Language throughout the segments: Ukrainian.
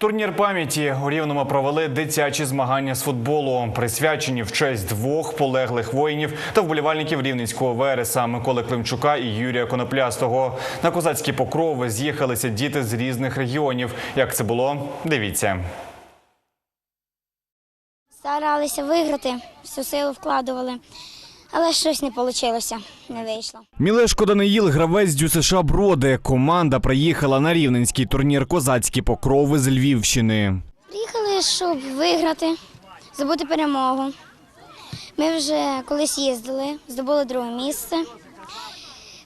Турнір пам'яті у Рівному провели дитячі змагання з футболу, присвячені в честь двох полеглих воїнів та вболівальників рівненського вереса Миколи Климчука і Юрія Коноплястого. На козацькі покрови з'їхалися діти з різних регіонів. Як це було? Дивіться. Старалися виграти, всю силу вкладували, але щось не вийшло, не вийшло. Мілешко Даниїл, гравець Дю США Броди. Команда приїхала на рівненський турнір Козацькі покрови з Львівщини. Приїхали, щоб виграти, здобути перемогу. Ми вже колись їздили, здобули друге місце.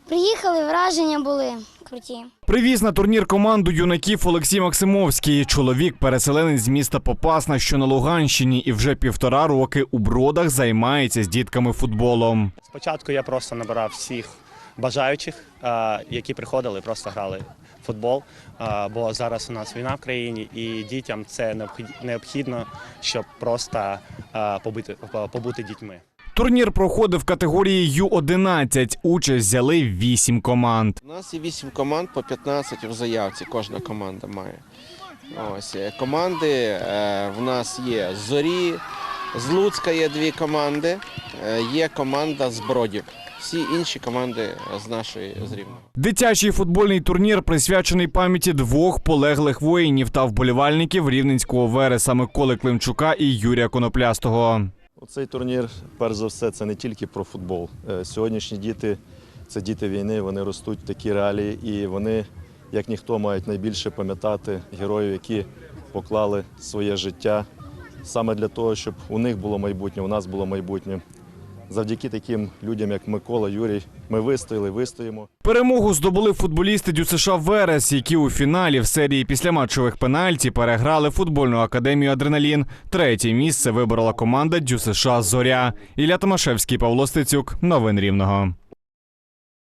Приїхали, враження були круті. Привіз на турнір команду юнаків Олексій Максимовський. Чоловік переселенець з міста Попасна, що на Луганщині, і вже півтора роки у бродах займається з дітками футболом. Спочатку я просто набирав всіх бажаючих, які приходили, просто грали в футбол. Бо зараз у нас війна в країні, і дітям це необхід- необхідно, щоб просто побити, побути дітьми. Турнір проходив в категорії Ю-11. Участь взяли вісім команд. У нас є 8 команд по 15 в заявці, кожна команда має. Ось е, команди е, в нас є Зорі, з Луцька є дві команди, е, є команда з Бродів. Всі інші команди з нашої з Рівного. Дитячий футбольний турнір присвячений пам'яті двох полеглих воїнів та вболівальників рівненського вереса Миколи Климчука і Юрія Коноплястого. Цей турнір, перш за все, це не тільки про футбол. Е, Сьогоднішні діти це діти війни, вони ростуть в такі реалії, і вони, як ніхто, мають найбільше пам'ятати героїв, які поклали своє життя саме для того, щоб у них було майбутнє, у нас було майбутнє. Завдяки таким людям, як Микола, Юрій, ми вистояли, вистоїмо. Перемогу здобули футболісти ДЮСШ Верес, які у фіналі в серії післяматчових пенальті переграли футбольну академію Адреналін. Третє місце виборола команда ДЮСШ Зоря. Ілля Томашевський, Павло Стецюк. Новин Рівного.